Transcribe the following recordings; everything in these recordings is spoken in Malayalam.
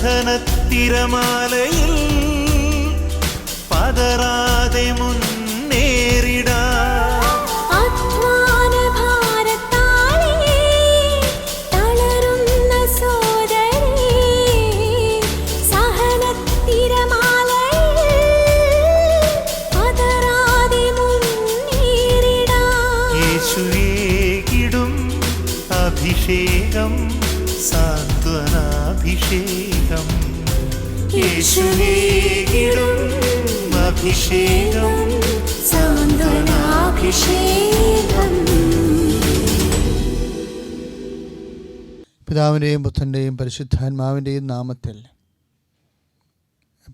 സഹനത്തിരമാലയിൽ അഭിഷേകം സാന്ത്വനാഭിഷേകം. പിതാവിന്റെയും പുത്രന്റെയും പരിശുദ്ധാത്മാവിന്റെയും നാമത്തിൽ.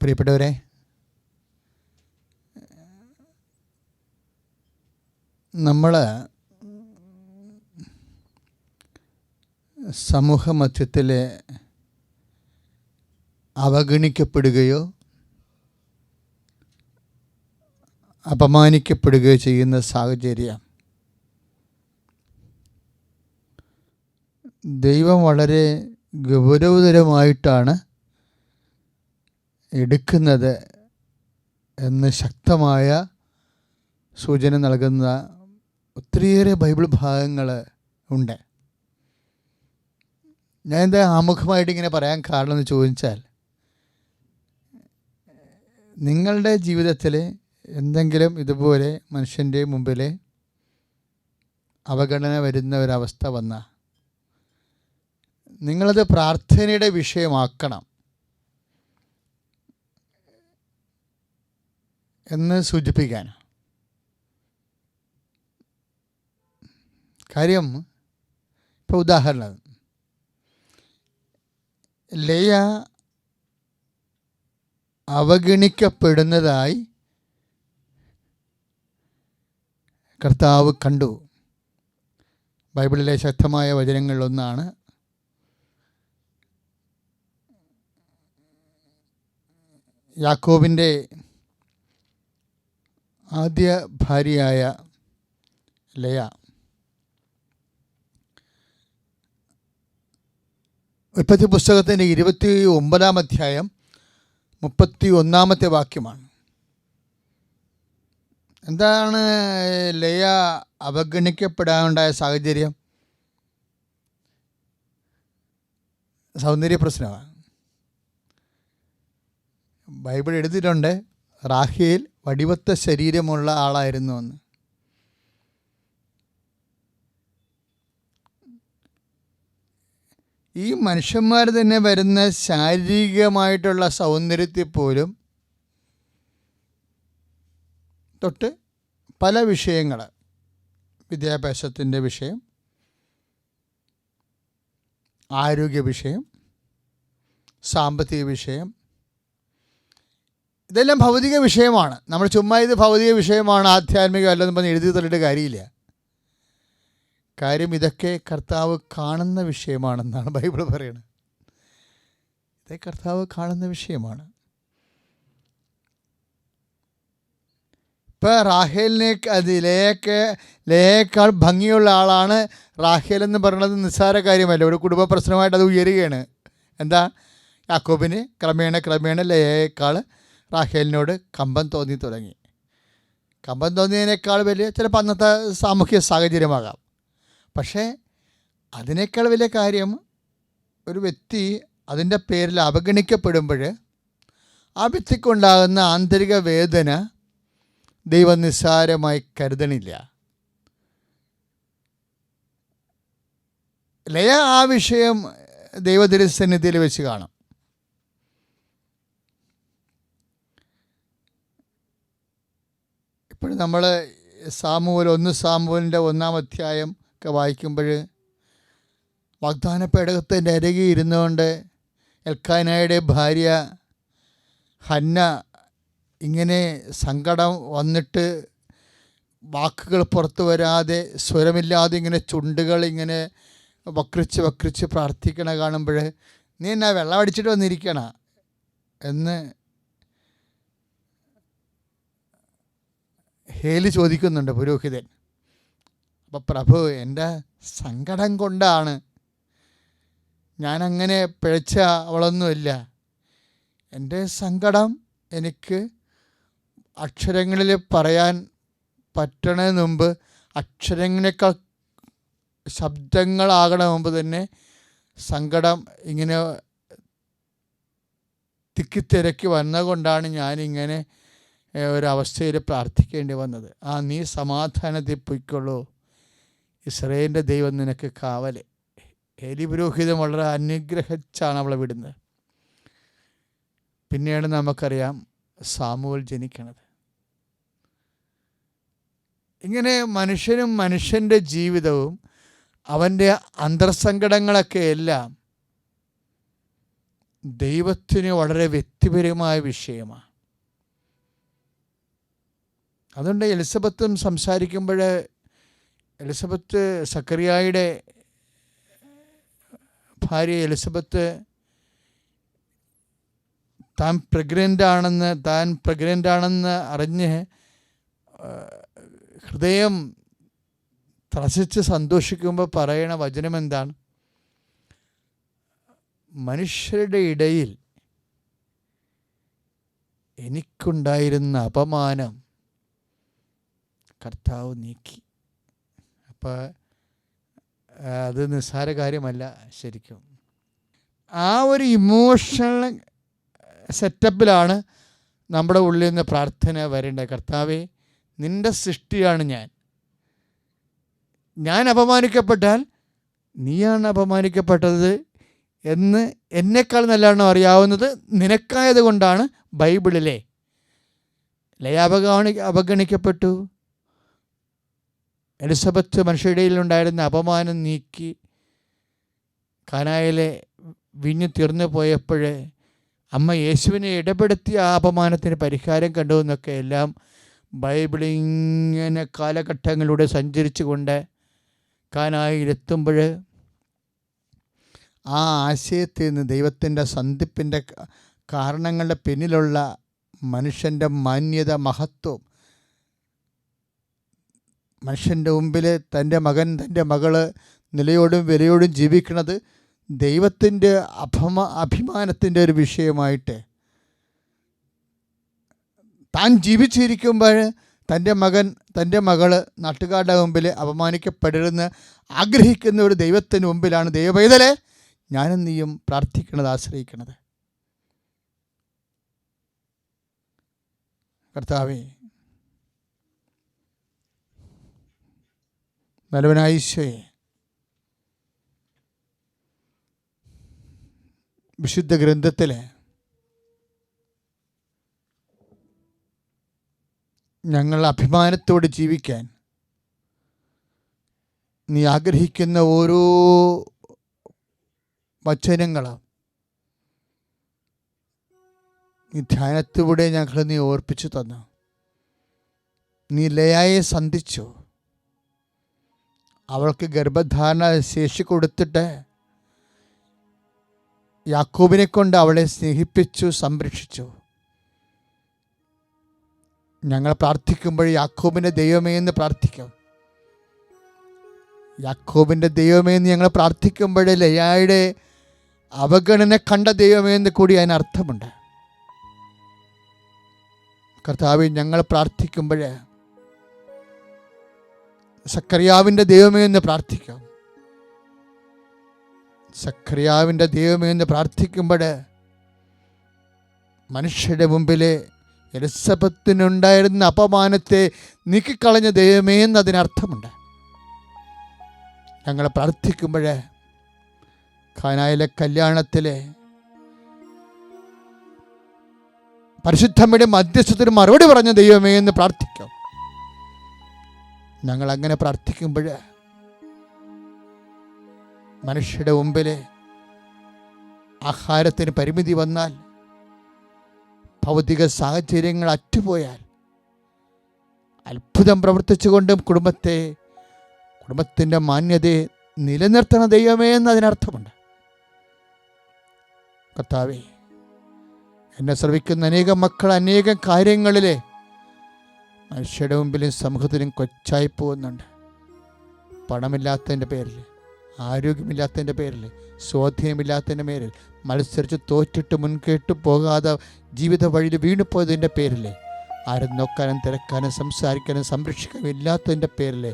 പ്രിയപ്പെട്ടവരെ നമ്മൾ സമൂഹ മധ്യത്തിൽ അവഗണിക്കപ്പെടുകയോ അപമാനിക്കപ്പെടുകയോ ചെയ്യുന്ന സാഹചര്യം. ദൈവം വളരെ ഗൗരവതരമായിട്ടാണ് എടുക്കുന്നത് എന്ന് ശക്തമായ സൂചന നൽകുന്ന ഒത്തിരിയേറെ ബൈബിൾ ഭാഗങ്ങൾ ഉണ്ട്. ഞാൻ എന്താ ആമുഖമായിട്ട് ഇങ്ങനെ പറയാൻ കാരണം എന്ന് ചോദിച്ചാൽ നിങ്ങളുടെ ജീവിതത്തിൽ എന്തെങ്കിലും ഇതുപോലെ മനുഷ്യന്റെ മുമ്പിൽ അവഗണന വരുന്ന ഒരവസ്ഥ വന്ന നിങ്ങളത് പ്രാർത്ഥനയുടെ വിഷയമാക്കണം എന്ന് സൂചിപ്പിക്കാൻ. കാര്യം ഇപ്പോൾ ഉദാഹരണം. ലയ അവഗണിക്കപ്പെടുന്നതായി കർത്താവ് കണ്ടു. ബൈബിളിലെ ശക്തമായ വചനങ്ങളിലൊന്നാണ് യാക്കോബിന്റെ ആദ്യ ഭാര്യയായ ലയ. ഉൽപ്പത്തി പുസ്തകത്തിന്റെ ഇരുപത്തി ഒമ്പതാം അധ്യായം മുപ്പത്തി ഒന്നാമത്തെ വാക്യമാണ്. എന്താണ് ലയ അവഗണിക്കപ്പെടാനുണ്ടായ സാഹചര്യം? സൗന്ദര്യ പ്രശ്നമാണ് ബൈബിൾ എഴുതിയിട്ടുണ്ട് റാഹേൽ വടിവത്ത ശരീരമുള്ള ആളായിരുന്നു എന്ന്. ഈ മനുഷ്യന്മാർ തന്നെ വരുന്ന ശാരീരികമായിട്ടുള്ള സൗന്ദര്യത്തിൽ പോലും തൊട്ട് പല വിഷയങ്ങൾ. വിദ്യാഭ്യാസത്തിന്റെ വിഷയം ആരോഗ്യ വിഷയം സാമ്പത്തിക വിഷയം. ഇതെല്ലാം ഭൗതിക വിഷയമാണ്. നമ്മൾ ചുമ്മാ ഇത് ഭൗതിക വിഷയമാണ് ആധ്യാത്മികം അല്ലെന്ന് പറഞ്ഞ് എഴുതി തള്ളിയിട്ട് കാര്യമില്ല. കാര്യം ഇതൊക്കെ കർത്താവ് കാണുന്ന വിഷയമാണെന്നാണ് ബൈബിൾ പറയുന്നത്. ഇതേ കർത്താവ് കാണുന്ന വിഷയമാണ്. ഇപ്പോൾ റാഹേലിനെ ലേയൊക്കെ ലേയേക്കാൾ ഭംഗിയുള്ള ആളാണ് റാഹേൽ എന്ന് പറയുന്നത് നിസ്സാര കാര്യമല്ല. ഒരു കുടുംബ പ്രശ്നമായിട്ട് അത് ഉയരുകയാണ്. എന്താ? യാക്കോബിന് ക്രമേണ ക്രമേണ ലേയേക്കാൾ റാഹേലിനോട് കമ്പം തോന്നി തുടങ്ങി. കമ്പം തോന്നിയതിനേക്കാൾ വലിയ ചിലപ്പോൾ അന്നത്തെ സാമൂഹ്യ സാഹചര്യമാകാം. പക്ഷേ അതിനേക്കാൾ വലിയ കാര്യം ഒരു വ്യക്തി അതിന്റെ പേരിൽ അവഗണിക്കപ്പെടുമ്പോൾ ആ വ്യക്തിക്കുണ്ടാകുന്ന ആന്തരിക വേദന ദൈവം നിസ്സാരമായി കരുതണില്ല. ലയ ആ വിഷയം ദൈവതിരുസന്നിധിയിൽ വെച്ച് കാണാം. ഇപ്പോഴും നമ്മൾ സാമൂഹൽ ഒന്ന് സാമൂഹലിന്റെ ഒന്നാം അധ്യായം ഒക്കെ വായിക്കുമ്പോൾ വാഗ്ദാന പേടകത്തിന്റെ അരകി ഇരുന്നുകൊണ്ട് എൽക്കാനായുടെ ഭാര്യ ഹന്ന ഇങ്ങനെ സങ്കടം വന്നിട്ട് വാക്കുകൾ പുറത്തു വരാതെ സ്വരമില്ലാതെ ഇങ്ങനെ ചുണ്ടുകൾ ഇങ്ങനെ വക്രിച്ച് വക്രിച്ച് പ്രാർത്ഥിക്കണ കാണുമ്പോൾ നീ എന്നാ വെള്ളം അടിച്ചിട്ട് വന്നിരിക്കണ? എന്ന് ഹേലി ചോദിക്കുന്നുണ്ട് പുരോഹിതൻ. അപ്പോൾ പ്രഭു എന്റെ സങ്കടം കൊണ്ടാണ് ഞാനങ്ങനെ പിഴച്ച അവളൊന്നുമില്ല. എന്റെ സങ്കടം എനിക്ക് അക്ഷരങ്ങളിൽ പറയാൻ പറ്റണതിന് മുമ്പ് അക്ഷരങ്ങളെക്കാൾ ശബ്ദങ്ങളാകണ മുമ്പ് തന്നെ സങ്കടം ഇങ്ങനെ തിക്കിത്തിരക്കി വന്നതുകൊണ്ടാണ് ഞാനിങ്ങനെ ഒരവസ്ഥയിൽ പ്രാർത്ഥിക്കേണ്ടി വന്നത്. ആ നീ സമാധാനത്തിൽ പൊയ്ക്കൊള്ളൂ. ഇസ്രയേലിന്റെ ദൈവം നിനക്ക് കാവൽ. ഏലി പുരോഹിതം വളരെ അനുഗ്രഹിച്ചാണ് അവളെ വിടുന്നത്. പിന്നെയാണ് നമുക്കറിയാം സാമുവൽ ജനിക്കണത്. ഇങ്ങനെ മനുഷ്യനും മനുഷ്യന്റെ ജീവിതവും അവന്റെ അന്തർസങ്കടങ്ങളൊക്കെ എല്ലാം ദൈവത്തിന് വളരെ വ്യക്തിപരമായ വിഷയമാണ്. അതുകൊണ്ട് എലിസബത്തും സംസാരിക്കുമ്പോൾ എലിസബത്ത് സക്കറിയായുടെ ഭാര്യ എലിസബത്ത് താൻ പ്രഗ്നന്റ് ആണെന്ന് താൻ പ്രഗ്നന്റ് ആണെന്ന് അറിഞ്ഞ് ഹൃദയം ത്രസിച്ച് സന്തോഷിക്കുമ്പോൾ പറയണ വചനം എന്താണ് മനുഷ്യരുടെ ഇടയിൽ എനിക്കുണ്ടായിരുന്ന അപമാനം കർത്താവ് നീക്കി. അപ്പോൾ അത് നിസ്സാര കാര്യമല്ല ശരിക്കും. ആ ഒരു ഇമോഷണൽ സെറ്റപ്പിലാണ് നമ്മുടെ ഉള്ളിൽ നിന്ന് പ്രാർത്ഥന വരേണ്ടത്. കർത്താവെ നിന്റെ സൃഷ്ടിയാണ് ഞാൻ. ഞാൻ അപമാനിക്കപ്പെട്ടാൽ നീയാണ് അപമാനിക്കപ്പെട്ടത് എന്ന് എന്നെക്കാൾ നല്ലവണ്ണം അറിയാവുന്നത് നിനക്കായത് കൊണ്ടാണ് ബൈബിളിലെ ലയാപകണി അവഗണിക്കപ്പെട്ടു. എലിസബത്ത് മനുഷ്യയിടയിലുണ്ടായിരുന്ന അപമാനം നീക്കി കാനായിലെ വിഞ്ഞു തീർന്നു പോയപ്പോൾ അമ്മ യേശുവിനെ ഇടപെടുത്തി ആ അപമാനത്തിന് പരിഹാരം കണ്ടു എന്നൊക്കെ എല്ലാം ബൈബിൾ ഇങ്ങനെ കാലഘട്ടങ്ങളിലൂടെ സഞ്ചരിച്ചുകൊണ്ട് കാനായിലെത്തുമ്പോൾ ആ ആശയത്തിൽ നിന്ന് ദൈവത്തിന്റെ സന്ധിപ്പിന്റെ കാരണങ്ങളുടെ പിന്നിലുള്ള മനുഷ്യന്റെ മാന്യത മഹത്വം. മനുഷ്യന്റെ മുമ്പിൽ തന്റെ മകൻ തന്റെ മകൾ നിലയോടും വിലയോടും ജീവിക്കുന്നത് ദൈവത്തിന്റെ അഭമ അഭിമാനത്തിന്റെ ഒരു വിഷയമായിട്ട്. താൻ ജീവിച്ചിരിക്കുമ്പോൾ തന്റെ മകൻ തന്റെ മകൾ നാട്ടുകാരുടെ മുമ്പിൽ അപമാനിക്കപ്പെടരുതെന്ന് ആഗ്രഹിക്കുന്ന ഒരു ദൈവത്തിന് മുമ്പിലാണ് ദൈവപൈതലെ ഞാനും നീയും പ്രാർത്ഥിക്കുന്നത് ആശ്രയിക്കുന്നത്. കർത്താവേ നല്ലവനായ വിശുദ്ധ ഗ്രന്ഥത്തിലെ ഞങ്ങൾ അഭിമാനത്തോടെ ജീവിക്കാൻ നീ ആഗ്രഹിക്കുന്ന ഓരോ വചനങ്ങളും. ഈ ധ്യാനത്തിലൂടെ ഞങ്ങൾ നീ ഓർപ്പിച്ചു തന്നു. നീ ലയായെ സന്ധിച്ചു. അവൾക്ക് ഗർഭധാരണ ശേഷി കൊടുത്തിട്ട് യാക്കോബിനെ കൊണ്ട് അവളെ സ്നേഹിപ്പിച്ചു സംരക്ഷിച്ചു. ഞങ്ങൾ പ്രാർത്ഥിക്കുമ്പോൾ യാക്കോബിന്റെ ദൈവമേ എന്ന് പ്രാർത്ഥിക്കാം. യാക്കോബിന്റെ ദൈവമേ എന്ന് ഞങ്ങൾ പ്രാർത്ഥിക്കുമ്പോൾ ലയായുടെ അവഗണന കണ്ട ദൈവമേ എന്ന് കൂടി അതിനർത്ഥമുണ്ട് കർത്താവ് ഞങ്ങൾ പ്രാർത്ഥിക്കുമ്പോൾ സക്കറിയാവിന്റെ ദൈവമേ എന്ന് പ്രാർത്ഥിക്കാം. സക്കറിയാവിന്റെ ദൈവമേ എന്ന് പ്രാർത്ഥിക്കുമ്പോൾ മനുഷ്യരുടെ മുമ്പിൽ എലിസബത്തിനുണ്ടായിരുന്ന അപമാനത്തെ നീക്കിക്കളഞ്ഞ ദൈവമേ എന്ന് അതിനർത്ഥമുണ്ട് ഞങ്ങൾ പ്രാർത്ഥിക്കുമ്പോൾ ഖാനായിലെ കല്യാണത്തിലെ പരിശുദ്ധമ്മയുടെ മധ്യസ്ഥത്തിന് മറുപടി പറഞ്ഞ ദൈവമേ എന്ന് പ്രാർത്ഥിക്കാം. ഞങ്ങൾ അങ്ങനെ പ്രാർത്ഥിക്കുമ്പോൾ മനുഷ്യരുടെ മുമ്പിൽ ആഹാരത്തിന് പരിമിതി വന്നാൽ ഭൗതിക സാഹചര്യങ്ങൾ അറ്റുപോയാൽ അത്ഭുതം പ്രവർത്തിച്ചുകൊണ്ടും കുടുംബത്തെ കുടുംബത്തിന്റെ മാന്യതയെ നിലനിർത്തണ ദൈവമേ എന്ന് അതിനർത്ഥമുണ്ട് കർത്താവേ എന്നെ ശ്രവിക്കുന്ന അനേകം മക്കൾ അനേകം കാര്യങ്ങളിൽ മനുഷ്യരുടെ മുമ്പിലും സമൂഹത്തിലും കൊച്ചായി പോകുന്നുണ്ട്. പണമില്ലാത്തതിന്റെ പേരിൽ ആരോഗ്യമില്ലാത്തതിന്റെ പേരിൽ സ്വാധീനമില്ലാത്തതിന്റെ പേരിൽ മത്സരിച്ച് തോറ്റിട്ട് മുൻകേട്ട് പോകാതെ ജീവിത വഴിയിൽ വീണുപോയതിന്റെ പേരിൽ ആരും നോക്കാനും തിരക്കാനും സംസാരിക്കാനും സംരക്ഷിക്കാനും ഇല്ലാത്തതിന്റെ പേരിൽ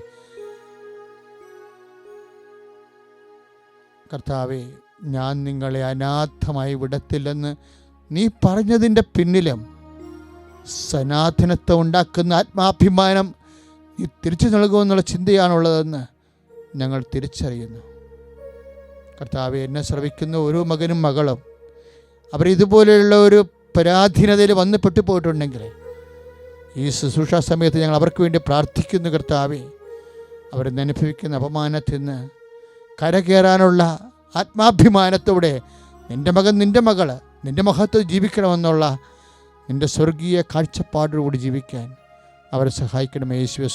കർത്താവെ ഞാൻ നിങ്ങളെ അനാഥമായി വിടത്തില്ലെന്ന് നീ പറഞ്ഞതിന്റെ പിന്നിലും സനാതനത്വം ഉണ്ടാക്കുന്ന ആത്മാഭിമാനം നീ തിരിച്ചു നൽകുമെന്നുള്ള ചിന്തയാണുള്ളതെന്ന് ഞങ്ങൾ തിരിച്ചറിയുന്നു. കർത്താവെ എന്നെ ശ്രവിക്കുന്ന ഓരോ മകനും മകളും അവർ ഇതുപോലെയുള്ള ഒരു പരാധീനതയിൽ വന്ന് പെട്ടുപോയിട്ടുണ്ടെങ്കിൽ ഈ ശുശ്രൂഷ സമയത്ത് ഞങ്ങൾ അവർക്ക് വേണ്ടി പ്രാർത്ഥിക്കുന്നു കർത്താവെ. അവർ അനുഭവിക്കുന്ന അപമാനത്തിൽ നിന്ന് കരകയറാനുള്ള ആത്മാഭിമാനത്തോടെ നിന്റെ മകൻ നിന്റെ മകൾ നിന്റെ മഹത്വം ജീവിക്കണമെന്നുള്ള നിന്റെ സ്വർഗീയ കാഴ്ചപ്പാടോടുകൂടി ജീവിക്കാൻ അവരെ സഹായിക്കണമേ. യേശുവെ.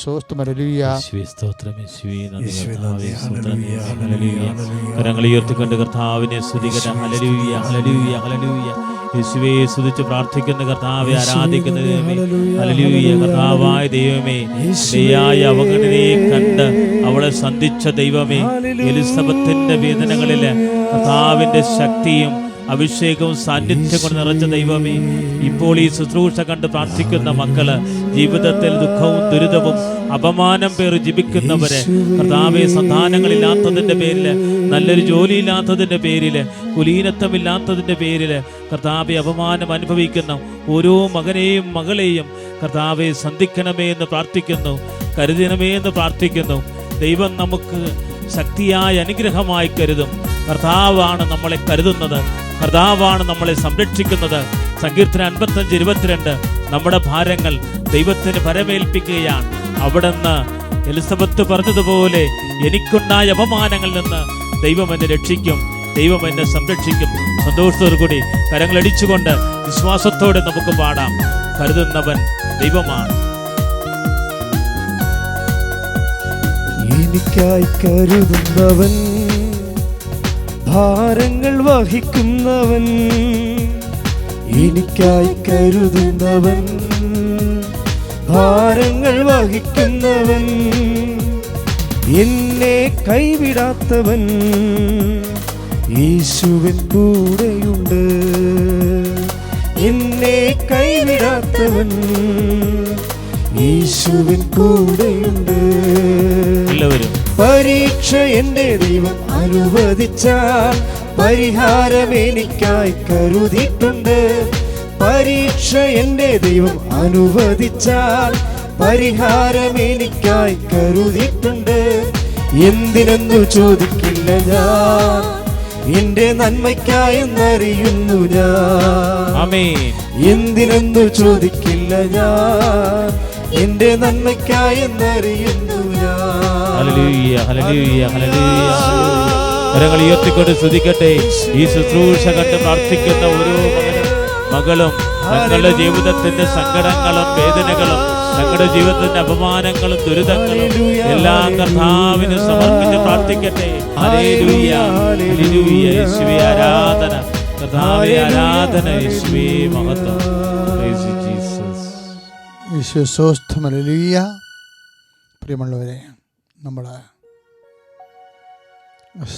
കരങ്ങൾ ഉയർത്തിക്കൊണ്ട് കർത്താവിനെ സ്തുതിക്കട്ടെ. ഹല്ലേലൂയ ഹല്ലേലൂയ ഹല്ലേലൂയ. യേശുവേ സ്തുതിച്ച് പ്രാർത്ഥിക്കുന്ന കർത്താവെ ആരാധിക്കുന്ന ദൈവമേ. ഹല്ലേലൂയ കർത്താവായ ദൈവമേ. ദയായ അവഗണനയെ കണ്ട് അവളെ സന്ധിച്ച ദൈവമേ. എലിസബത്തിന്റെ വേദനകളിലെ കർത്താവിന്റെ ശക്തിയും അഭിഷേകവും സാന്നിധ്യം കൊണ്ട് നിറച്ച ദൈവമേ ഇപ്പോൾ ഈ ശുശ്രൂഷ കണ്ട് പ്രാർത്ഥിക്കുന്ന മക്കൾ ജീവിതത്തിൽ ദുഃഖവും ദുരിതവും അപമാനം പേർ ജീവിക്കുന്നവരെ കർത്താവെ സന്താനങ്ങളില്ലാത്തതിന്റെ പേരിൽ നല്ലൊരു ജോലിയില്ലാത്തതിന്റെ പേരിൽ കുലീനത്വമില്ലാത്തതിന്റെ പേരിൽ കർത്താവെ അപമാനം അനുഭവിക്കുന്ന ഓരോ മകനെയും മകളെയും കർത്താവെ സന്ധിക്കണമേ എന്ന് പ്രാർത്ഥിക്കുന്നു കരുതണമേ എന്ന് പ്രാർത്ഥിക്കുന്നു. ദൈവം നമുക്ക് ശക്തിയായ അനുഗ്രഹമായി കരുതും. കർത്താവാണ് നമ്മളെ കരുതുന്നത്. കർത്താവാണ് നമ്മളെ സംരക്ഷിക്കുന്നത്. സങ്കീർത്തന അൻപത്തഞ്ച് ഇരുപത്തിരണ്ട്. നമ്മുടെ ഭാരങ്ങൾ ദൈവത്തിന് പരമേൽപ്പിക്കുകയാണ്. അവിടുന്ന് എലിസബത്ത് പറഞ്ഞതുപോലെ എനിക്കുണ്ടായ അപമാനങ്ങളിൽ നിന്ന് ദൈവം എന്നെ രക്ഷിക്കും. ദൈവം എന്നെ സംരക്ഷിക്കും. സന്തോഷത്തോടു കൂടി കരങ്ങളടിച്ചുകൊണ്ട് വിശ്വാസത്തോടെ നമുക്ക് പാടാം. കരുതുന്നവൻ ദൈവമാണ്. എനിക്കായി കരുതുന്നവൻ ഭാരങ്ങൾ വഹിക്കുന്നവൻ എനിക്കായി കരുതുന്നവൻ. ഭാരങ്ങൾ വഹിക്കുന്നവൻ എന്നെ കൈവിടാത്തവൻ യേശുവിൻ കൂടെയുണ്ട്. എന്നെ കൈവിടാത്തവൻ യേശുവിൻ കൂടെയുണ്ട്. എല്ലാവരും പരീക്ഷ എന്റെ ദൈവം അനുവദിച്ചാൽ പരിഹാരം എനിക്കായി കരുതിയിട്ടുണ്ട്. പരീക്ഷ എന്റെ ദൈവം അനുവദിച്ചാൽ പരിഹാരം എനിക്കായി കരുതിയിട്ടുണ്ട്. എന്തിനെന്നു ചോദിക്കില്ല ഞാൻ. എന്റെ നന്മയ്ക്കായെന്നറിയുന്നു ഞാൻ. എന്തിനെന്നു ചോദിക്കില്ല ഞാൻ. ഹല്ലേലൂയ ഹല്ലേലൂയ ഹല്ലേലൂയ. കരങ്ങൾ ഉയർത്തിക്കൊണ്ട് സ്തുതിക്കട്ടെ. ഈ ശുശ്രൂഷ കണ്ട് പ്രാർത്ഥിക്കുന്ന ഓരോ മകളും തങ്ങളുടെ ജീവിതത്തിന്റെ സങ്കടങ്ങളും വേദനകളും തങ്ങളുടെ ജീവിതത്തിന്റെ അപമാനങ്ങളും ദുരിതങ്ങളും എല്ലാം കർത്താവിന് സമർപ്പിച്ച് പ്രാർത്ഥിക്കട്ടെ. ആരാധന. കർത്താവിനെ ആരാധന. യേശുവേ മഹത്വം. വിശ്വസ്വസ്ഥമലീയ പ്രിയമുള്ളവരെ നമ്മൾ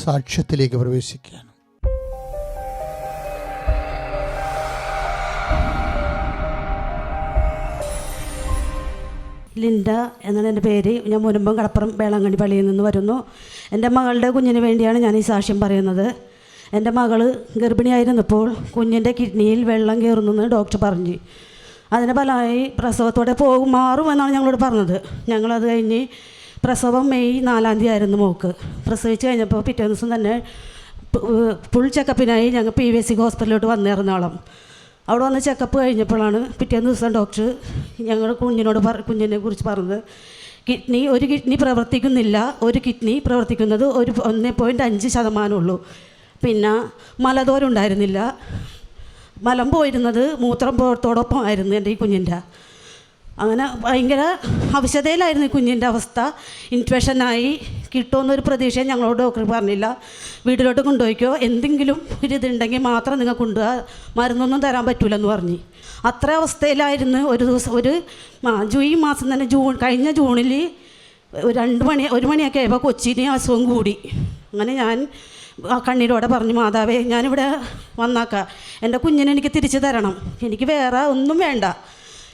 സാക്ഷ്യത്തിലേക്ക് പ്രവേശിക്കുകയാണ്. ലിൻഡ എന്നാണ് എന്റെ പേര് ഞാൻ മുനമ്പം കടപ്പുറം വേളാങ്കണ്ണി പള്ളിയിൽ നിന്ന് വരുന്നു. എന്റെ മകളുടെ കുഞ്ഞിന് വേണ്ടിയാണ് ഞാൻ ഈ സാക്ഷ്യം പറയുന്നത്. എന്റെ മകൾ ഗർഭിണിയായിരുന്നപ്പോൾ കുഞ്ഞിന്റെ കിഡ്നിയിൽ വെള്ളം കയറുന്നെന്ന് ഡോക്ടർ പറഞ്ഞു. അതിന് ഫലമായി പ്രസവത്തോടെ പോകും മാറും എന്നാണ് ഞങ്ങളോട് പറഞ്ഞത്. ഞങ്ങളത് കഴിഞ്ഞ് പ്രസവം മെയ് നാലാം തീയതി ആയിരുന്നു മോക്ക് പ്രസവിച്ച് കഴിഞ്ഞപ്പോൾ പിറ്റേ ദിവസം തന്നെ ഫുൾ ചെക്കപ്പിനായി ഞങ്ങൾ പി വി എസ് സി ഹോസ്പിറ്റലിലോട്ട് വന്നു അവിടെ വന്ന് ചെക്കപ്പ് കഴിഞ്ഞപ്പോഴാണ് പിറ്റേന്ന് ദിവസം ഡോക്ടർ ഞങ്ങൾ കുഞ്ഞിനോട് പറ കുഞ്ഞിനെ കുറിച്ച് പറഞ്ഞത്. കിഡ്നി ഒരു കിഡ്നി പ്രവർത്തിക്കുന്നില്ല. ഒരു കിഡ്നി പ്രവർത്തിക്കുന്നത് ഒരു ഒന്ന് പോയിന്റ് അഞ്ച് ശതമാനമുള്ളൂ. പിന്നെ മലദോരം ഉണ്ടായിരുന്നില്ല മലം പോയിരുന്നത് മൂത്രം പോത്തോടൊപ്പം ആയിരുന്നു എന്റെ ഈ കുഞ്ഞിന്റെ. അങ്ങനെ ഭയങ്കര അവശതയിലായിരുന്നു ഈ കുഞ്ഞിന്റെ അവസ്ഥ. ഇൻഫെക്ഷനായി കിട്ടുമെന്നൊരു പ്രതീക്ഷ ഞങ്ങളോട് ഡോക്ടർ പറഞ്ഞില്ല. വീട്ടിലോട്ട് കൊണ്ടുപോയിക്കോ. എന്തെങ്കിലും ഒരു ഇതുണ്ടെങ്കിൽ മാത്രം നിങ്ങൾ കൊണ്ടുവാ മരുന്നൊന്നും തരാൻ പറ്റില്ലെന്ന് പറഞ്ഞു. അത്ര അവസ്ഥയിലായിരുന്നു ഒരു ദിവസം ഒരു ജൂൺ മാസം തന്നെ ജൂൺ കഴിഞ്ഞ ജൂണിൽ രണ്ട് മണി ഒരു മണിയൊക്കെ ആയപ്പോൾ കൊച്ചിന് അസുഖം കൂടി. അങ്ങനെ ഞാൻ കണ്ണീരോടെ പറഞ്ഞു മാതാവേ ഞാനിവിടെ വന്നാക്കാം. എന്റെ കുഞ്ഞിനെ എനിക്ക് തിരിച്ചു തരണം. എനിക്ക് വേറെ ഒന്നും വേണ്ട.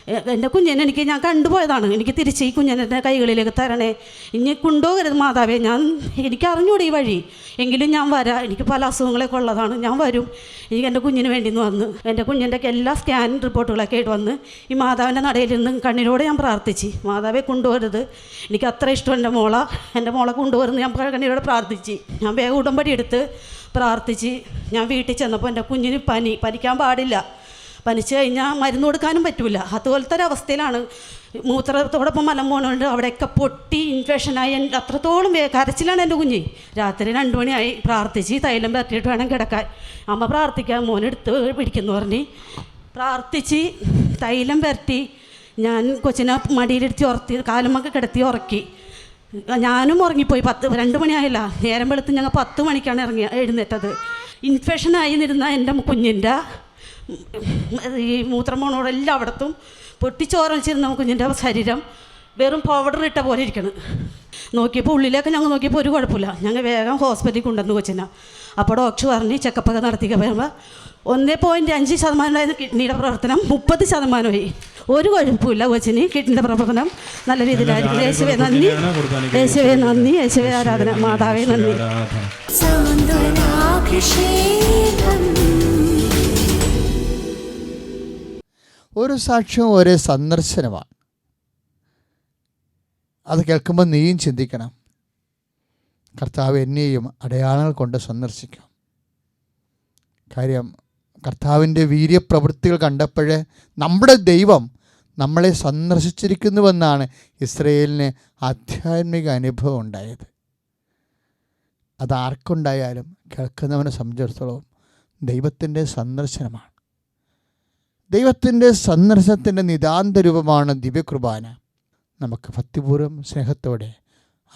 എന്റെ കുഞ്ഞിനെ എനിക്ക് ഞാൻ കണ്ടുപോയതാണ്. എനിക്ക് തിരിച്ച് ഈ കുഞ്ഞിനെ കൈകളിലേക്ക് തരണേ. ഇനി കൊണ്ടുപോകരുത് മാതാവേ ഞാൻ എനിക്ക് അറിഞ്ഞൂടെ ഈ വഴി. എങ്കിലും ഞാൻ വരാം. എനിക്ക് പല അസുഖങ്ങളൊക്കെ ഉള്ളതാണ്. ഞാൻ വരും. എനിക്ക് എന്റെ കുഞ്ഞിന് വേണ്ടി വന്ന് എന്റെ കുഞ്ഞിന്റെ എല്ലാ സ്കാൻ റിപ്പോർട്ടുകളൊക്കെ ആയിട്ട് വന്ന് ഈ മാതാവിന്റെ നടയിൽ നിന്ന് കണ്ണീരോടെ ഞാൻ പ്രാർത്ഥിച്ച്. മാതാവെ കൊണ്ടുപോകരുത്. എനിക്ക് അത്ര ഇഷ്ടം എന്റെ മോള. എന്റെ മോളെ കൊണ്ടുവരുന്നു ഞാൻ കണ്ണീരോടെ പ്രാർത്ഥിച്ച്. ഞാൻ വേഗം ഉടമ്പടി എടുത്ത് പ്രാർത്ഥിച്ച് ഞാൻ വീട്ടിൽ ചെന്നപ്പോൾ എന്റെ കുഞ്ഞിന് പനി. പനിക്കാൻ പാടില്ല. പനിച്ചു കഴിഞ്ഞാൽ മരുന്ന് കൊടുക്കാനും പറ്റില്ല അതുപോലത്തെ ഒരു അവസ്ഥയിലാണ് മൂത്രത്തോടൊപ്പം മലം പോകുന്നുണ്ട് അവിടെയൊക്കെ പൊട്ടി ഇൻഫെക്ഷനായി എന്റെ അത്രത്തോളം കരച്ചിലാണ് എന്റെ കുഞ്ഞ്. രാത്രി രണ്ട് മണിയായി. പ്രാർത്ഥിച്ച് തൈലം പറ്റിയിട്ട് വേണം കിടക്കാൻ. അമ്മ പ്രാർത്ഥിക്കാൻ മോനെടുത്ത് പിടിക്കുന്നു പറഞ്ഞ്. പ്രാർത്ഥിച്ച് തൈലം പരട്ടി ഞാൻ കൊച്ചിനെ മടിയിലെടുത്ത് ഉറത്തി കാലുമൊക്കെ കിടത്തി ഉറക്കി. ഞാനും ഉറങ്ങിപ്പോയി. പത്ത് രണ്ട് മണിയായില്ല. നേരം വെളുത്ത് ഞങ്ങൾ പത്ത് മണിക്കാണ് ഇറങ്ങി എഴുന്നേറ്റത്. ഇൻഫെക്ഷൻ ആയി നിന്നിരുന്ന എന്റെ കുഞ്ഞിന്റെ ഈ മൂത്രമോണോട് എല്ലായിടത്തും പൊട്ടിച്ചോരച്ചിരുന്ന കുഞ്ഞിന്റെ ശരീരം വെറും പൗഡർ ഇട്ട പോലെ ഇരിക്കണം. നോക്കിയപ്പോൾ ഉള്ളിലേക്ക് ഞങ്ങൾ നോക്കിയപ്പോൾ ഒരു കുഴപ്പമില്ല. ഞങ്ങൾ വേഗം ഹോസ്പിറ്റലിൽ കൊണ്ടുവന്നു കൊച്ചിനെ. അപ്പോൾ ഡോക്ടർ പറഞ്ഞ് ചെക്കപ്പൊക്കെ നടത്തിക്കാൻ വരുമ്പോൾ ഒന്നേ പോയിന്റ് അഞ്ച് ശതമാനമായിരുന്നു കിഡ്നിയുടെ പ്രവർത്തനം. മുപ്പത് ശതമാനമായി ഒരു കുഴപ്പമില്ല കൊച്ചിന്. കിഡ്നിയുടെ പ്രവർത്തനം നല്ല രീതിയിലായിരിക്കും. യേശുവേ നന്ദി. യേശുവേ നന്ദി. യേശുവേ ആരാധന. മാതാവേ നന്ദി. ഒരു സാക്ഷ്യവും ഒരേ സന്ദർശനമാണ്. അത് കേൾക്കുമ്പോൾ നീയും ചിന്തിക്കണം. കർത്താവ് എന്നെയും അടയാളങ്ങൾ കൊണ്ട് സന്ദർശിക്കും. കാര്യം കർത്താവിന്റെ വീര്യപ്രവൃത്തികൾ കണ്ടപ്പോഴേ നമ്മുടെ ദൈവം നമ്മളെ സന്ദർശിച്ചിരിക്കുന്നുവെന്നാണ് ഇസ്രയേലിന് ആധ്യാത്മിക അനുഭവം ഉണ്ടായത്. അതാർക്കുണ്ടായാലും കേൾക്കുന്നവനെ സംബന്ധിച്ചിടത്തോളം ദൈവത്തിന്റെ സന്ദർശനമാണ്. ദൈവത്തിന്റെ സന്ദർശനത്തിന്റെ നിതാന്ത രൂപമാണ് ദിവ്യകുർബാന. നമുക്ക് ഭക്തിപൂർവം സ്നേഹത്തോടെ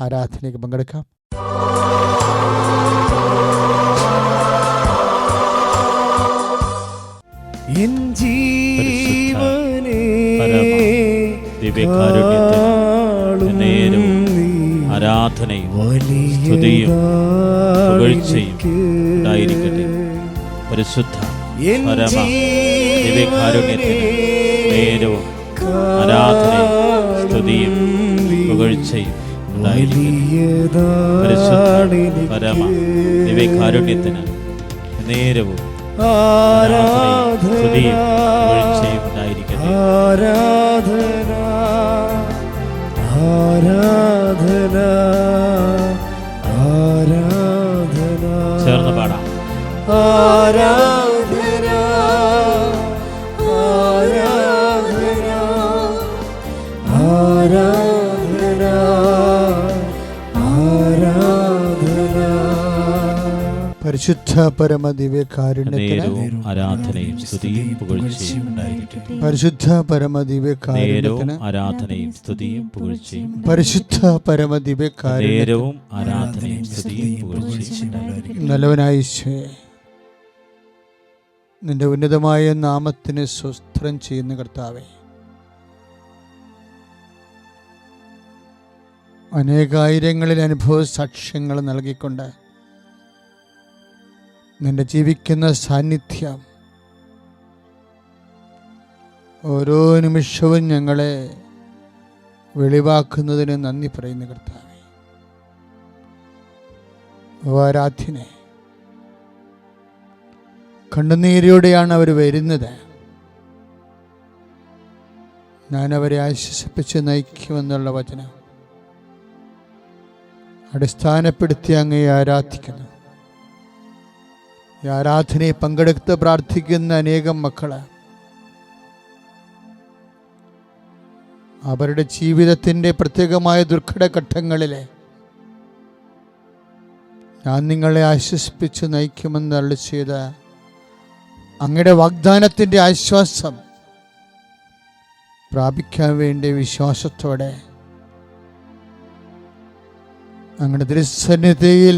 ആരാധനയ്ക്ക് പങ്കെടുക്കാം. എൻ ജീവനേ പരമ ആരാധനയും സ്തുതിയും പുകഴ്ചയും ഉണ്ടായിരിക്കട്ടെ. പരിശുദ്ധ എൻ നേരവും ആരാധനയും സ്തുതിയും പുകഴ്ചയും പരമ ദിവ്യകാരുണ്യത്തിന് നേരവും സ്തുതിയും പുകഴ്ചയും ഉണ്ടായിരിക്കട്ടെ. ആരാധന ആരാധന ആരാധന. ചേർന്ന് പാടാം. ആരാധന. പരിശുദ്ധ ദിവ്യകാരുണ്യത്തിന് ആരാധനയും സ്തുതിയും പുകഴ്ചയും ഉണ്ടായിരിക്കട്ടെ. പരിശുദ്ധ പരമ ദിവ്യകാരുണ്യത്തിന് ആരാധനയും സ്തുതിയും പുകഴ്ചയും പരിശുദ്ധ പരമ ആരാധനയും സ്തുതിയും പുകഴ്ചയും നല്ലവനായ നിന്റെ ഉന്നതമായ നാമത്തിന് സ്വസ്ത്രം ചെയ്യുന്ന കർത്താവേ അനേകായിരങ്ങളിൽ അനുഭവ സാക്ഷ്യങ്ങൾ നൽകിക്കൊണ്ട് നിന്റെ ജീവിക്കുന്ന സാന്നിധ്യം. ഓരോ നിമിഷവും ഞങ്ങളെ വെളിവാക്കുന്നതിന് നന്ദി പറയുന്ന കർത്താവെ. ആരാധ്യനെ കണ്ണുനീരോടെയാണ് അവർ വരുന്നത്. ഞാൻ അവരെ ആശ്വസിപ്പിച്ച് നയിക്കുമെന്നുള്ള വചനം അടിസ്ഥാനപ്പെടുത്തി അങ്ങയെ ആരാധിക്കുന്നു. ഈ ആരാധനയെ പങ്കെടുത്ത് പ്രാർത്ഥിക്കുന്ന അനേകം മക്കൾ. അവരുടെ ജീവിതത്തിന്റെ പ്രത്യേകമായ ദുർഘട ഘട്ടങ്ങളിൽ ഞാൻ നിങ്ങളെ ആശ്വസിപ്പിച്ച് നയിക്കുമെന്ന് അള്ളി ചെയ്ത അങ്ങയുടെ വാഗ്ദാനത്തിന്റെ ആശ്വാസം പ്രാപിക്കാൻ വേണ്ടി വിശ്വാസത്തോടെ അങ്ങയുടെ ദൃസന്നിധിയിൽ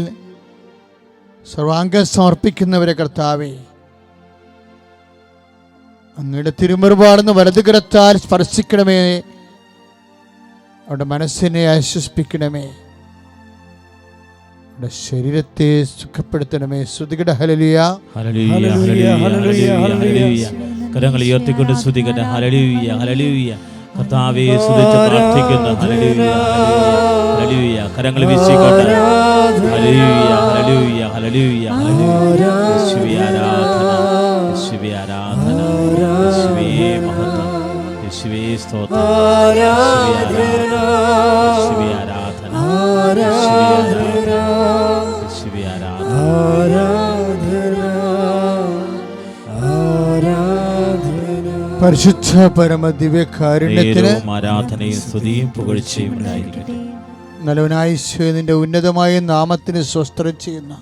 സർവാംഗം സമർപ്പിക്കുന്നവരെ കർത്താവേ അങ്ങയുടെ തിരുമറുപാടുന്ന വലതുകരത്താൽ സ്പർശിക്കണമേ. അവരുടെ മനസ്സിനെ ആശ്വസിപ്പിക്കണമേ. അവരുടെ ശരീരത്തെ സുഖപ്പെടുത്തണമേ. ശ്രുതികട ഹലലിയ ഹല്ലേലൂയ, ഹല്ലേലൂയ, ഹല്ലേലൂയ, ഹല്ലേലൂയ. കരങ്ങൾ ഉയർത്തിക്കൊണ്ട് ശ്രുതികട ഹലലിയ ഹലലിയ കർത്താവെ സ്തുതിച്ച് പ്രാർത്ഥിക്കുന്നു. ഹലലൂയ ഹലലൂയ കരങ്ങൾ വീശിക്കോട്ടെ. ഹലലൂയ ഹലലൂയ ഹലലൂയ ഹലലൂയ യേശുവേ ആരാധന. യേശുവേ ആരാധന. യേശുവേ മഹത്വം. യേശുവേ സ്തോത്രം. യേശുവേ ആരാധന. യേശുവേ പരിശുദ്ധ പരമ ദിവ്യകാരുണ്യത്തിന് കാരുണ്യത്തിന് ആരാധനയും സ്തുതിയും പുകഴ്ചയും ഉണ്ടായിരിക്കട്ടെ. നല്ലവനായിശ്വരന്റെ ഉന്നതമായ നാമത്തിന് സ്വസ്ത്രം ചെയ്യുന്ന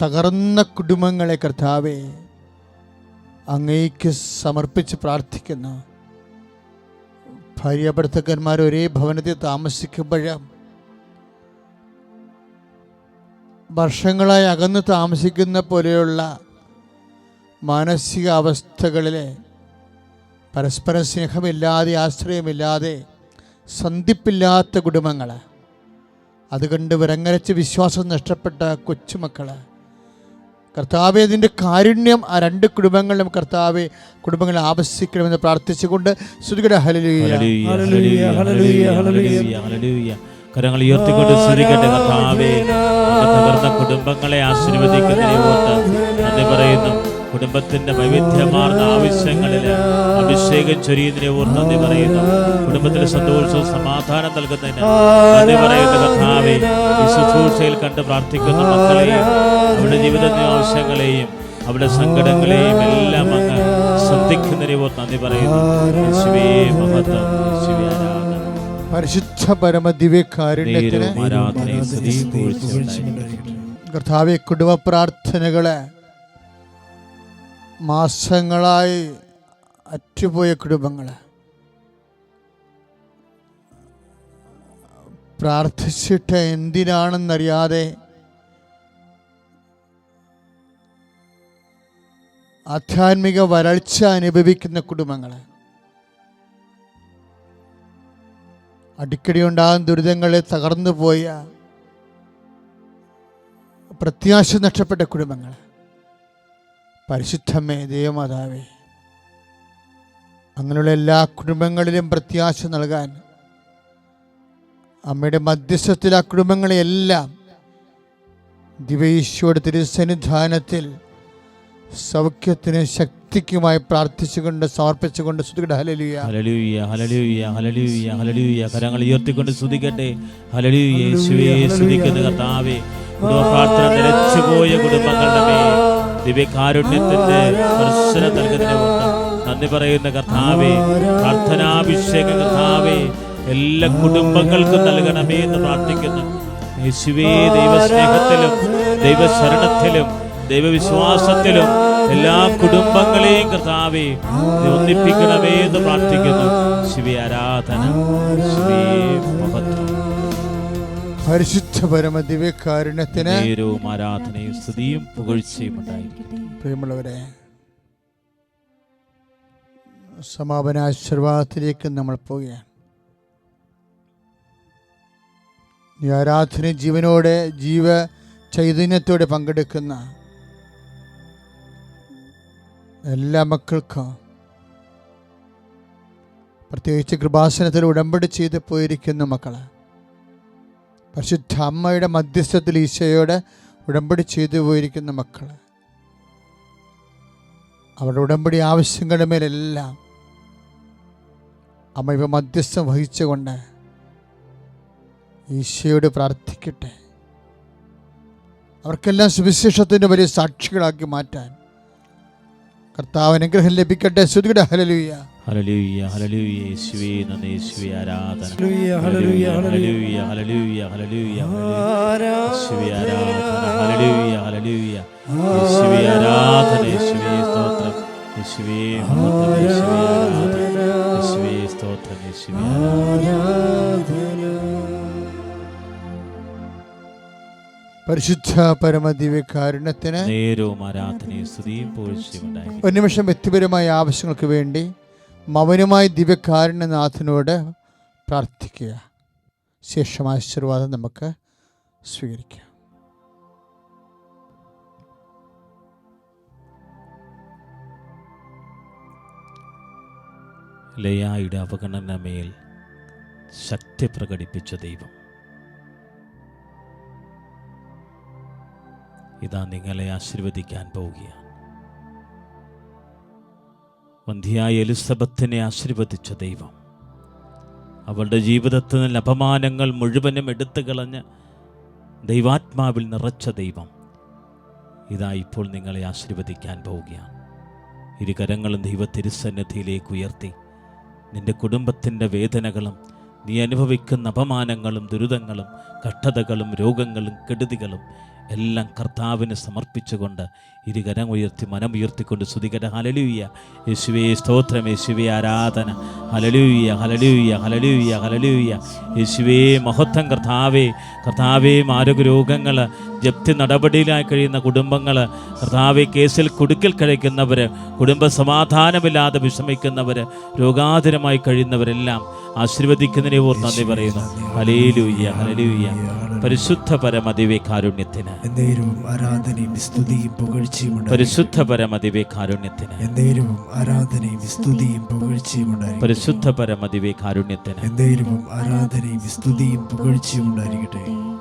തകർന്ന കുടുംബങ്ങളെ കർത്താവെ അങ്ങേക്ക് സമർപ്പിച്ച് പ്രാർത്ഥിക്കുന്ന ഭാര്യ ഭർത്തക്കന്മാർ ഒരേ ഭവനത്തിൽ താമസിക്കുമ്പോഴും വർഷങ്ങളായി അകന്ന് താമസിക്കുന്ന പോലെയുള്ള മാനസികാവസ്ഥകളിലെ പരസ്പര സ്നേഹമില്ലാതെ ആശ്രയമില്ലാതെ സന്ധിപ്പില്ലാത്ത കുടുംബങ്ങൾ അതുകൊണ്ട് വിറങ്ങരച്ച് വിശ്വാസം നഷ്ടപ്പെട്ട കൊച്ചുമക്കൾ കർത്താവെ അതിന്റെ കാരുണ്യം ആ രണ്ട് കുടുംബങ്ങളിലും കർത്താവെ കുടുംബങ്ങളെ ആവശ്യിക്കണമെന്ന് പ്രാർത്ഥിച്ചുകൊണ്ട് ശ്രുതികട ഹലിയ ഹല്ലേലൂയ, ഹല്ലേലൂയ, ഹല്ലേലൂയ, ഹല്ലേലൂയ, ഹല്ലേലൂയ. കരങ്ങൾ ഉയർത്തിക്കൊണ്ട് സ്തുതിക്കട്ടെ കർത്താവേ. തകർന്ന കുടുംബങ്ങളെ ആശീർവദിക്കുന്നതിനെ ഓർത്ത് പറയുന്നു. കുടുംബത്തിന്റെ വൈവിധ്യമാർന്ന ആവശ്യങ്ങളിൽ അഭിഷേകം ചൊരിയുന്നതിനെ ഓർത്ത് നന്ദി പറയുന്നു. കുടുംബത്തിന് സന്തോഷവും സമാധാനം നൽകുന്നതിന് നന്ദി പറയുന്ന കർത്താവേ. ഈ ശുശ്രൂഷയിൽ കണ്ട് പ്രാർത്ഥിക്കുന്ന മക്കളെയും അവരുടെ ജീവിതത്തിന്റെ ആവശ്യങ്ങളെയും അവരുടെ സങ്കടങ്ങളെയും എല്ലാം അങ്ങ് ശ്രദ്ധിക്കുന്നതിനെ ഓർത്ത് നന്ദി പറയുന്നു. പരിശുദ്ധ പരമ ദിവ്യകാരുണ്യത്തിന്. കർത്താവെ കുടുംബ പ്രാർത്ഥനകളെ മാസങ്ങളായി അറ്റുപോയ കുടുംബങ്ങൾ പ്രാർത്ഥിച്ചിട്ട് എന്തിനാണെന്നറിയാതെ ആധ്യാത്മിക വരൾച്ച അനുഭവിക്കുന്ന കുടുംബങ്ങൾ അടിക്കടി ഉണ്ടാകുന്ന ദുരിതങ്ങളെ തകർന്നു പോയ പ്രത്യാശ നഷ്ടപ്പെട്ട കുടുംബങ്ങൾ പരിശുദ്ധമ്മേ ദൈവമാതാവേ അങ്ങനെയുള്ള എല്ലാ കുടുംബങ്ങളിലും പ്രത്യാശ നൽകാൻ അമ്മയുടെ മധ്യസ്ഥത്തിൽ ആ കുടുംബങ്ങളെയെല്ലാം ദിവീശോയുടെ തിരുസന്നിധാനത്തിൽ സൗഖ്യത്തിന് ശക്തിക്കുമായി പ്രാർത്ഥിച്ചുകൊണ്ട് സമർപ്പിച്ചുകൊണ്ട് ശ്രുതിയുടെ ഹലലിയ ഹല്ലേലൂയ ഹല്ലേലൂയ ഹല്ലേലൂയ ഹല്ലേലൂയ. കരങ്ങൾ ഉയർത്തിക്കൊണ്ട് സ്തുതിക്കട്ടെ. ഹല്ലേലൂയ യേശുവേ സ്തുതിക്കുന്ന കർത്താവേ. കുടുംബ പ്രാർത്ഥന നിലച്ചുപോയ കുടുംബങ്ങളുടെ ദിവ്യകാരുണ്യത്തിന്റെ ദർശനം നൽകുന്നതിന് ഓർത്ത് നന്ദി പറയുന്ന കർത്താവേ പ്രാർത്ഥനാഭിഷേക കർത്താവേ എല്ലാ കുടുംബങ്ങൾക്കും നൽകണമേ എന്ന് പ്രാർത്ഥിക്കുന്നു. യേശുവേ ദൈവസ്നേഹത്തിലും ദൈവശരണത്തിലും ദൈവവിശ്വാസത്തിലും എല്ലാ കുടുംബങ്ങളെയും കർത്താവെ ഒന്നിപ്പിക്കണമേ എന്ന് പ്രാർത്ഥിക്കുന്നു. ശിവി ആരാധന ശിവേ മഹത്വം. പരിശുദ്ധ പരമ ദിവ്യകാരുണ്യത്തിന് നേരവും ആരാധനയും സ്തുതിയും പുകഴ്ചയും ഉണ്ടായിരിക്കട്ടെ. പ്രിയമുള്ളവരെ സമാപന ആശീർവാദത്തിലേക്ക് നമ്മൾ പോവുകയാണ്. ഈ ആരാധന ജീവനോടെ ജീവ ചൈതന്യത്തോടെ പങ്കെടുക്കുന്ന എല്ലാ മക്കൾക്കും പ്രത്യേകിച്ച് കൃപാസനത്തിൽ ഉടമ്പടി ചെയ്ത് പോയിരിക്കുന്ന മക്കൾ പരിശുദ്ധ അമ്മയുടെ മധ്യസ്ഥത്തിൽ ഈശോയോട് ഉടമ്പടി ചെയ്തു പോയിരിക്കുന്ന മക്കൾ അവരുടെ ഉടമ്പടി ആവശ്യങ്ങളുടെ മേലെല്ലാം അമ്മ ഇവ മധ്യസ്ഥം വഹിച്ചുകൊണ്ട് ഈശോയോട് പ്രാർത്ഥിക്കട്ടെ. അവർക്കെല്ലാം സുവിശേഷത്തിന്റെ വലിയ സാക്ഷികളാക്കി മാറ്റാൻ കർത്താവ് അനുഗ്രഹം ലഭിക്കട്ടെ. ശ്രുതിയുടെ യേശുവേ നന്ദി യേശുവേ ആരാധന. യേശുവേ ആരാധന. യേശുവേ ആരാധന യേശുവേ സ്തോത്രം. യേശുവേ മഹത്വം യേശുവേ ആരാധന. യേശുവേ സ്തോത്രം യേശുവേ പരിശുദ്ധ പരമദിവ്യകാരുണ്യത്തിന് നേരവും ആരാധനയും സ്തുതിയും ഉണ്ടായി ഒരു നിമിഷം വ്യക്തിപരമായ ആവശ്യങ്ങൾക്ക് വേണ്ടി മൗനമായി ദിവ്യകാരുണ്യനാഥനോട് പ്രാർത്ഥിക്കുക. ശേഷം ആശീർവാദം നമുക്ക് സ്വീകരിക്കാം. ലയായുടെ അവഗണന മേൽ ശക്തി പ്രകടിപ്പിച്ച ദൈവം. ഇതാ നിങ്ങളെ ആശീർവദിക്കാൻ പോവുകയാണ്. വന്ധ്യായ എലിസബത്തിനെ ആശീർവദിച്ച ദൈവം അവളുടെ ജീവിതത്തിൽ നിന്ന് അപമാനങ്ങൾ മുഴുവനും എടുത്തു കളഞ്ഞ് ദൈവാത്മാവിൽ നിറച്ച ദൈവം ഇതാ ഇപ്പോൾ നിങ്ങളെ ആശീർവദിക്കാൻ പോവുകയാണ്. ഇരുകരങ്ങളും ദൈവ തിരുസന്നിധിയിലേക്ക് ഉയർത്തി നിന്റെ കുടുംബത്തിന്റെ വേദനകളും നീ അനുഭവിക്കുന്ന അപമാനങ്ങളും ദുരിതങ്ങളും കഷ്ടതകളും രോഗങ്ങളും കെടുതികളും എല്ലാം കർത്താവിന് സമർപ്പിച്ചുകൊണ്ട് ഇരുകരം ഉയർത്തി മനം ഉയർത്തിക്കൊണ്ട് സ്തുതികര ഹലലൂയ യേശുവേ സ്തോത്രം. യേശുവേ ആരാധന. ഹലലൂയ ഹലലൂയ ഹലലൂയ ഹലലൂയ യേശുവേ മഹത്വം കർത്താവേ. കർത്താവേ മാരക രോഗങ്ങൾ ജപ്തി നടപടിയിലായി കഴിയുന്ന കുടുംബങ്ങൾ കർത്താവെ കേസിൽ കുടുക്കിൽ കഴിക്കുന്നവർ കുടുംബ സമാധാനമില്ലാതെ വിഷമിക്കുന്നവർ രോഗാതുരമായി കഴിയുന്നവരെല്ലാം ആശീർവദിക്കുന്നതിനെ ഓർത്ത് നന്ദി പറയുന്നു. ഹലേലൂയ്യ ഹലലൂയ്യ പരിശുദ്ധ പരമതിവേ കാരുണ്യത്തിന് എന്നേരവും ആരാധനയും സ്തുതിയും പുകഴ്ചയും പരിശുദ്ധ പരമതിവേ കാരുണ്യത്തിന് എന്നേരവും ആരാധനയും സ്തുതിയും പുകഴ്ചയും ഉണ്ടായി. പരിശുദ്ധ പരമതിവേ കാരുണ്യത്തിന് എന്നേരവും ആരാധനയും സ്തുതിയും പുകഴ്ചയും ഉണ്ടായിരിക്കട്ടെ.